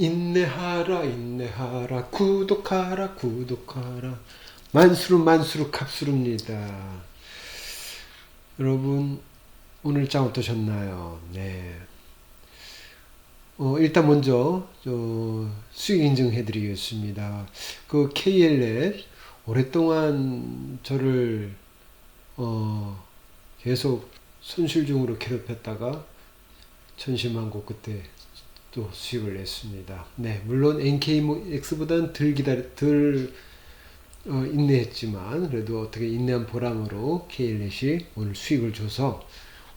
인내하라 인내하라 구독하라 구독하라 만수르 만수르 갑수르입니다. 여러분 오늘 장 어떠셨나요? 네. 어, 일단 먼저 저 수익 인증해 드리겠습니다. 그 KLS 오랫동안 저를 어, 계속 손실 중으로 괴롭혔다가 천심한고 그때 또 수익을 냈습니다. 네, 물론 NKX보다는 덜 기다려 덜 어, 인내했지만 그래도 어떻게 인내한 보람으로 KL넷이 오늘 수익을 줘서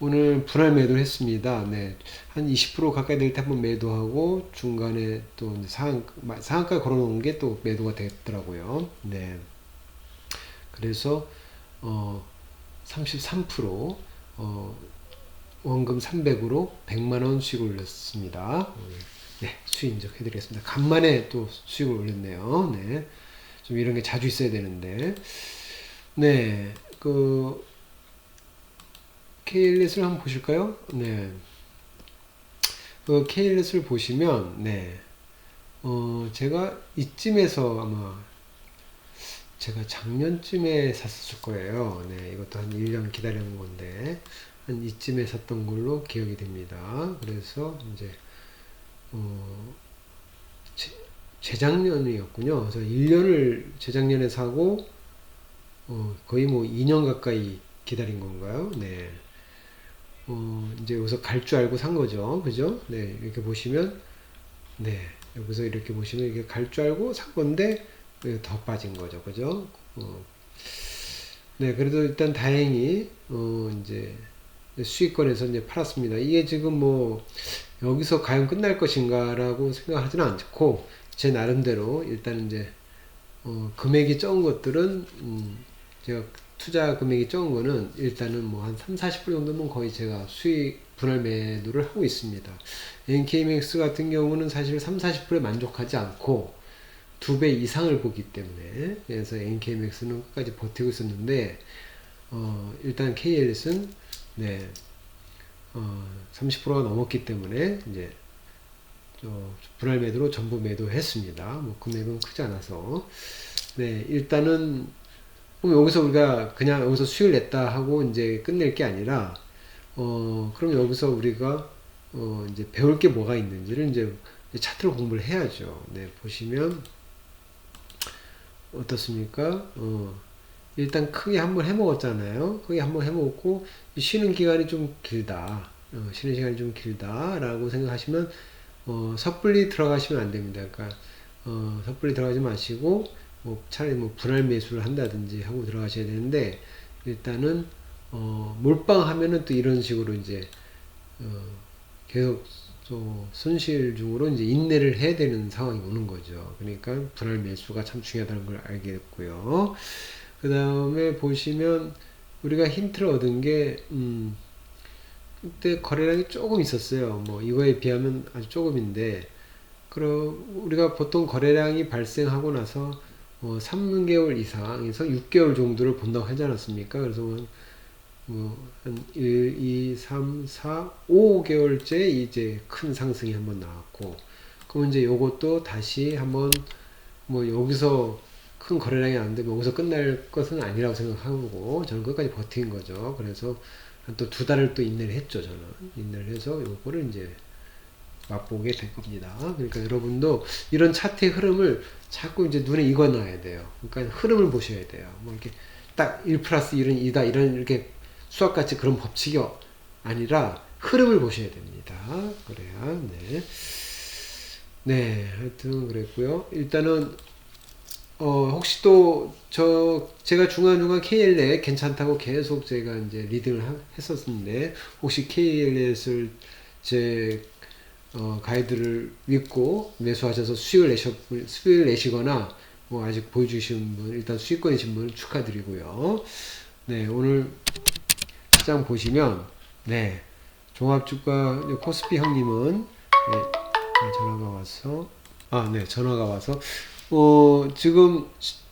오늘 분할 매도를 했습니다. 네, 한 20% 가까이 될 때 한번 매도하고 중간에 또 상한 상한가 걸어놓은 게 또 매도가 됐더라고요. 네, 그래서 어, 33% 어, 원금 300으로 100만원 수익을 올렸습니다. 네, 수익 인정해드리겠습니다. 간만에 또 수익을 올렸네요. 네. 좀 이런 게 자주 있어야 되는데. 네, 그, KLS를 한번 보실까요? 네. 그 KLS를 보시면, 네. 어, 제가 이쯤에서 아마 제가 작년쯤에 샀을 거예요. 네, 이것도 한 1년 기다려는 건데. 한 이쯤에 샀던 걸로 기억이 됩니다. 그래서 이제 어, 재, 재작년이었군요. 그래서 1년을 재작년에 사고 어, 거의 뭐 2년 가까이 기다린 건가요? 네. 어, 이제 여기서 갈 줄 알고 산 거죠. 그죠? 네. 이렇게 보시면 네. 여기서 이렇게 보시면 이게 갈 줄 알고 산 건데 더 빠진 거죠. 그죠? 어, 네. 그래도 일단 다행히 어, 이제 수익권에서 이제 팔았습니다. 이게 지금 뭐 여기서 과연 끝날 것인가라고 생각하지는 않고 제 나름대로 일단 이제 어 금액이 적은 것들은 음 제가 투자 금액이 적은 거는 일단은 뭐 한 3, 40% 정도면 거의 제가 수익 분할 매도를 하고 있습니다. NKMX 같은 경우는 사실 3, 40%에 만족하지 않고 두 배 이상을 보기 때문에 그래서 NKMX는 끝까지 버티고 있었는데 어 일단 KLS는 네, 어, 30%가 넘었기 때문에 이제 분할 매도로 전부 매도했습니다. 뭐 금액은 크지 않아서 네 일단은 그럼 여기서 우리가 그냥 여기서 수익을 냈다 하고 이제 끝낼 게 아니라 어 그럼 여기서 우리가 어 이제 배울 게 뭐가 있는지를 이제 차트를 공부를 해야죠. 네 보시면 어떻습니까? 어 일단 크게 한번 해먹었잖아요. 크게 한번 해먹었고 쉬는 기간이 좀 길다. 어, 쉬는 시간이 좀 길다라고 생각하시면 어, 섣불리 들어가시면 안 됩니다. 그러니까 어, 섣불리 들어가지 마시고 뭐 차라리 뭐 분할 매수를 한다든지 하고 들어가셔야 되는데 일단은 어, 몰빵하면은 또 이런 식으로 이제 어, 계속 또 손실 중으로 이제 인내를 해야 되는 상황이 오는 거죠. 그러니까 분할 매수가 참 중요하다는 걸 알게 됐고요. 그 다음에 보시면 우리가 힌트를 얻은 게, 음, 그때 거래량이 조금 있었어요. 뭐, 이거에 비하면 아주 조금인데, 그럼 우리가 보통 거래량이 발생하고 나서 뭐 3개월 이상에서 6개월 정도를 본다고 하지 않았습니까? 그래서 뭐, 한 1, 2, 3, 4, 5개월째 이제 큰 상승이 한번 나왔고, 그럼 이제 요것도 다시 한번 뭐 여기서 큰 거래량이 안 되면 여기서 끝날 것은 아니라고 생각하고 저는 끝까지 버틴 거죠. 그래서 또두 달을 또 인내를 했죠. 저는 인내를 해서 요거를 이제 맛보게 될 겁니다. 그러니까 여러분도 이런 차트의 흐름을 자꾸 이제 눈에 익어놔야 돼요. 그러니까 흐름을 보셔야 돼요. 뭐 이렇게 딱 1 플러스 1은 2다 이런 이렇게 수학같이 그런 법칙이 아니라 흐름을 보셔야 됩니다. 그래야 네. 네, 하여튼 그랬고요. 일단은 어, 혹시 또, 저, 제가 중간중간 KL넷 괜찮다고 계속 제가 이제 리딩을 하, 했었는데, 혹시 KL넷을 제, 어, 가이드를 믿고 매수하셔서 수익을 내셨, 수익을 내시거나, 뭐 아직 보여주신 분, 일단 수익권이신 분 축하드리고요. 네, 오늘 시장 보시면, 네, 종합주가 코스피 형님은, 네, 전화가 와서, 아, 네, 전화가 와서, 어, 지금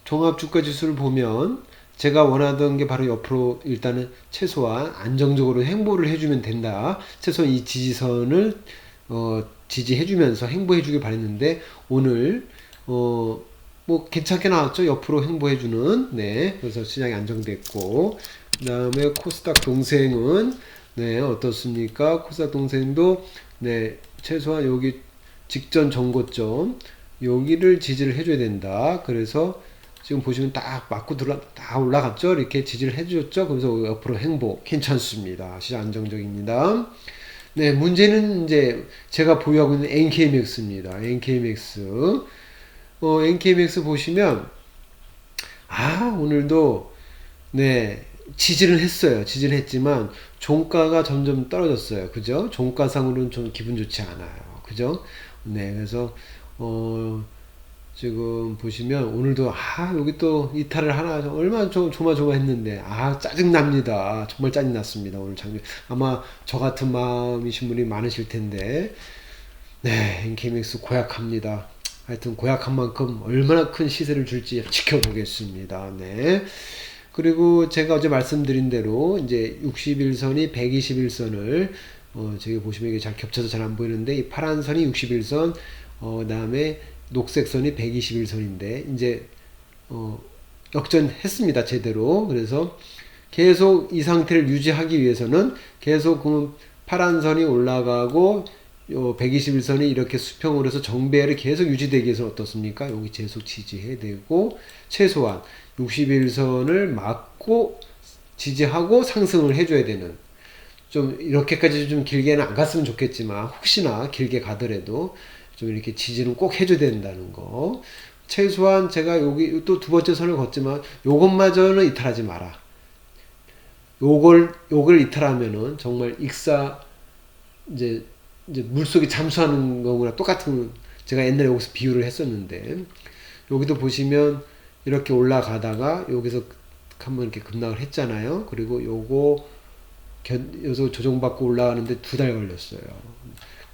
종합 주가 지수를 보면 제가 원하던 게 바로 옆으로 일단은 최소한 안정적으로 행보를 해주면 된다. 최소한 이 지지선을 어, 지지해주면서 행보해주길 바랬는데 오늘 어 뭐 괜찮게 나왔죠? 옆으로 행보해주는. 네 그래서 시장이 안정됐고. 그 다음에 코스닥 동생은 네 어떻습니까? 코스닥 동생도 네 최소한 여기 직전 정고점 여기를 지지를 해줘야 된다. 그래서 지금 보시면 딱 맞고 들어 다 올라갔죠? 이렇게 지지를 해줬죠? 그래서 옆으로 행보 괜찮습니다. 시장 안정적입니다. 네 문제는 이제 제가 보유하고 있는 NKMX입니다. NKMX 어, NKMX 보시면 아 오늘도 네 지지를 했어요. 지지를 했지만 종가가 점점 떨어졌어요. 그죠? 종가상으로는 좀 기분 좋지 않아요. 그죠? 네 그래서 어 지금 보시면 오늘도 아 여기 또 이탈을 하나 얼마나 좀 조마조마했는데 아 짜증 납니다 정말 짜증 났습니다 오늘 장면 아마 저 같은 마음이신 분이 많으실 텐데 네 NKMX 고약합니다 하여튼 고약한 만큼 얼마나 큰 시세를 줄지 지켜보겠습니다. 네. 그리고 제가 어제 말씀드린 대로 이제 61선이 121선을 어, 저기 보시면 이게 잘 겹쳐서 잘 안 보이는데 이 파란 선이 61선, 어, 그다음에 녹색 선이 121선인데 이제 어, 역전했습니다 제대로. 그래서 계속 이 상태를 유지하기 위해서는 계속 그 파란 선이 올라가고 요 121선이 이렇게 수평으로 해서 정배열이 계속 유지되기 위해서 어떻습니까? 여기 계속 지지해야 되고 최소한 61선을 막고 지지하고 상승을 해줘야 되는 좀 이렇게까지 좀 길게는 안 갔으면 좋겠지만 혹시나 길게 가더라도 좀 이렇게 지지는 꼭 해줘야 된다는 거 최소한 제가 여기 또 두 번째 선을 걷지만 요것마저는 이탈하지 마라 요걸 요걸 이탈하면은 정말 익사 이제 이제 물속에 잠수하는 거구나 똑같은 제가 옛날에 여기서 비유를 했었는데 여기도 보시면 이렇게 올라가다가 여기서 한번 이렇게 급락을 했잖아요. 그리고 요거 여기서 조정받고 올라가는데 두 달 걸렸어요.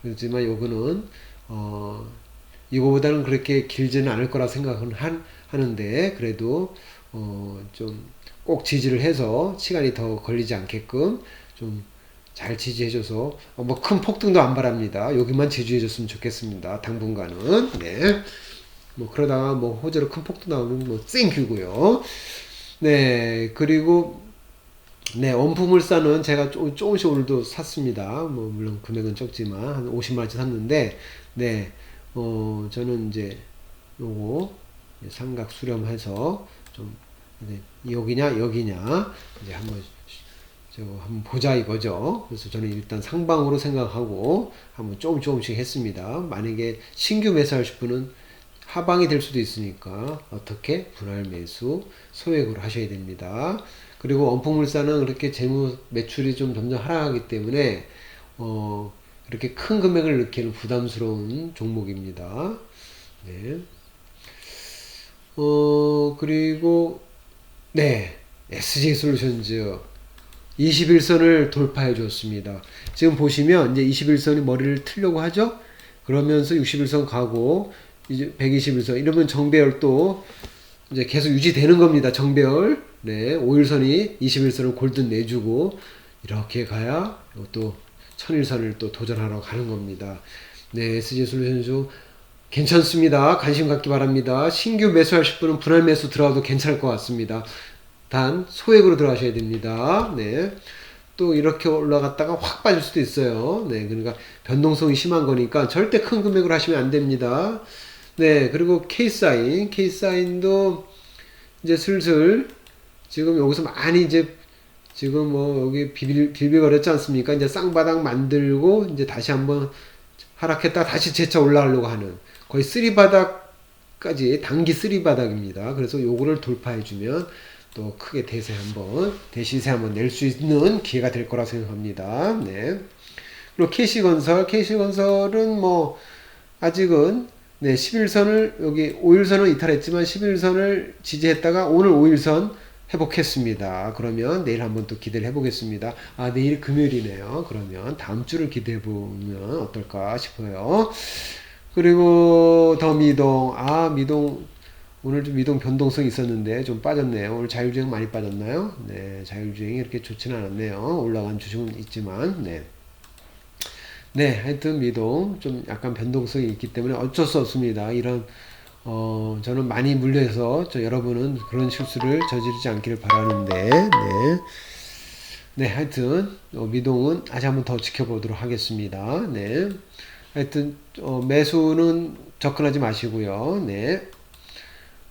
그렇지만 요거는 어 이거보다는 그렇게 길지는 않을 거라 생각은 한, 하는데 그래도 어 좀 꼭 지지를 해서 시간이 더 걸리지 않게끔 좀 잘 지지해줘서 어, 뭐큰 폭등도 안 바랍니다. 여기만 지지해줬으면 좋겠습니다. 당분간은 네. 뭐 그러다가 뭐 호재로 큰 폭등 나오면 뭐 땡큐고요. 네 그리고 네 원품을싸는 제가 조, 조금씩 오늘도 샀습니다. 뭐 물론 금액은 적지만 한 50만 원치 샀는데 네 어 저는 이제 요거 삼각 수렴해서 좀 네, 여기냐 여기냐 이제 한번 저 한번 보자 이거죠. 그래서 저는 일단 상방으로 생각하고 한번 조금 조금씩 했습니다. 만약에 신규 매수하실 분은 하방이 될 수도 있으니까 어떻게 분할 매수 소액으로 하셔야 됩니다. 그리고 원폭물산은 그렇게 재무 매출이 좀 점점 하락하기 때문에 어 그렇게 큰 금액을 넣기는 부담스러운 종목입니다. 네. 어 그리고 네 SJ 솔루션즈 21선을 돌파해 줬습니다. 지금 보시면 이제 21선이 머리를 틀려고 하죠? 그러면서 61선 가고 이제 121선 이러면 정배열 또 이제 계속 유지되는 겁니다. 정배열. 네. 5일선이 21선을 골든 내주고 이렇게 가야 또 천일선을 또 도전하러 가는 겁니다. 네. SG 솔루션즈 괜찮습니다. 관심 갖기 바랍니다. 신규 매수하실 분은 분할 매수 들어가도 괜찮을 것 같습니다. 단 소액으로 들어가셔야 됩니다. 네. 또 이렇게 올라갔다가 확 빠질 수도 있어요. 네. 그러니까 변동성이 심한 거니까 절대 큰 금액으로 하시면 안 됩니다. 네. 그리고 K사인, K사인도 이제 슬슬 지금 여기서 많이 이제 지금 뭐 여기 비빌, 비빌거렸지 않습니까? 이제 쌍바닥 만들고 이제 다시 한번 하락했다 다시 재차 올라가려고 하는 거의 쓰리바닥까지 단기 쓰리바닥입니다. 그래서 요거를 돌파해 주면 또 크게 대세 한번 대시세 한번 낼 수 있는 기회가 될 거라 생각합니다. 네. 그리고 KC건설, KC건설은 뭐 아직은 네, 11선을 여기 5일선은 이탈했지만 11선을 지지했다가 오늘 5일선 회복했습니다. 그러면 내일 한번 또 기대를 해보겠습니다. 아, 내일 금요일이네요. 그러면 다음 주를 기대해 보면 어떨까 싶어요. 그리고 더 미동, 아, 미동 오늘 좀 이동 변동성이 있었는데 좀 빠졌네요. 오늘 자율주행 많이 빠졌나요? 네, 자율주행이 이렇게 좋지는 않았네요. 올라간 주식은 있지만, 네. 네, 하여튼 미동 좀 약간 변동성이 있기 때문에 어쩔 수 없습니다. 이런 어, 저는 많이 물려서 저 여러분은 그런 실수를 저지르지 않기를 바라는데, 네. 네, 하여튼 어, 미동은 아직 한번 더 지켜보도록 하겠습니다. 네. 하여튼 어, 매수는 접근하지 마시고요. 네.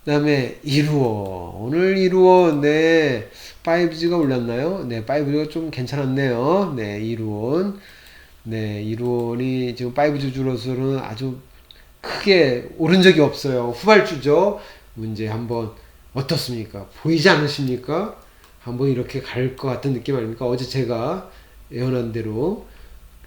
그 다음에 이루어 오늘 이루어 네 5G가 올랐나요? 네 5G가 좀 괜찮았네요. 네 이루온 네 이루온이 지금 5G 주로서는 아주 크게 오른 적이 없어요. 후발주죠. 문제 한번 어떻습니까? 보이지 않으십니까? 한번 이렇게 갈 것 같은 느낌 아닙니까? 어제 제가 예언한 대로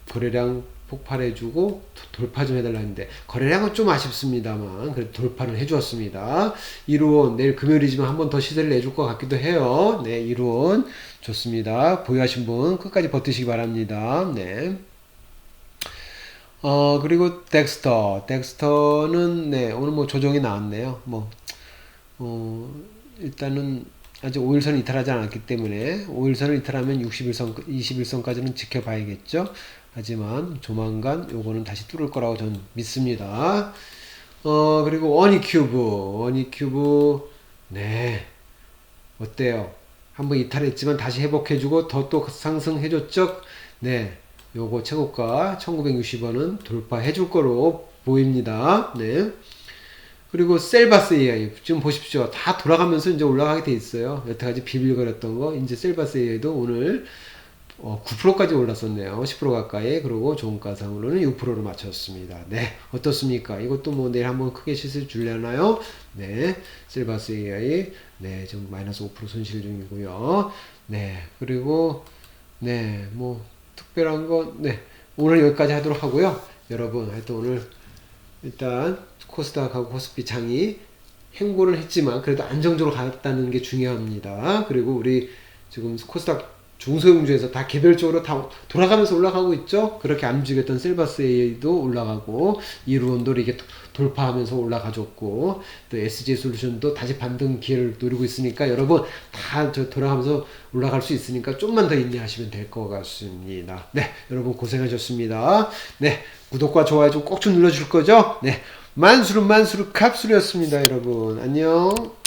거래량 폭발해주고 돌파 좀 해달라 했는데 거래량은 좀 아쉽습니다만 그래도 돌파는 해주었습니다. 이루온 내일 금요일이지만 한 번 더 시세를 내줄 것 같기도 해요. 네, 이루온 좋습니다. 보유하신 분 끝까지 버티시기 바랍니다. 네. 어 그리고 덱스터 덱스터는 네 오늘 뭐 조정이 나왔네요. 뭐 어, 일단은 아직 5일선 이탈하지 않았기 때문에 5일선을 이탈하면 61선 21선까지는 지켜봐야겠죠. 하지만 조만간 요거는 다시 뚫을 거라고 저는 믿습니다. 어 그리고 원이큐브 원이큐브 네 어때요? 한번 이탈했지만 다시 회복해주고 더 또 상승해줬죠? 네 요거 최고가 1960원은 돌파해 줄 거로 보입니다. 네. 그리고 셀바스 AI 지금 보십시오. 다 돌아가면서 이제 올라가게 돼 있어요. 여태까지 비빌거렸던 거 이제 셀바스 AI도 오늘 어, 9%까지 올랐었네요. 10% 가까이. 그리고 종가상으로는 6%로 맞췄습니다. 네. 어떻습니까? 이것도 뭐 내일 한번 크게 시세 줄려나요? 네. 셀바스 AI. 네. 지금 마이너스 5% 손실 중이고요. 네. 그리고 네. 뭐 특별한 건 네. 오늘 여기까지 하도록 하고요. 여러분 하여튼 오늘 일단 코스닥하고 코스피 장이 행보를 했지만 그래도 안정적으로 갔다는 게 중요합니다. 그리고 우리 지금 코스닥 중소형주에서 다 개별적으로 다 돌아가면서 올라가고 있죠. 그렇게 안 움직였던 셀바스 A도 올라가고 이루온도 이게 돌파하면서 올라가줬고 또 SG 솔루션도 다시 반등 기회를 노리고 있으니까 여러분 다 저 돌아가면서 올라갈 수 있으니까 좀만 더 인내하시면 될 것 같습니다. 네, 여러분 고생하셨습니다. 네, 구독과 좋아요 좀 꼭좀 눌러줄 거죠? 네, 만수르 만수르 갑수르였습니다, 여러분. 안녕.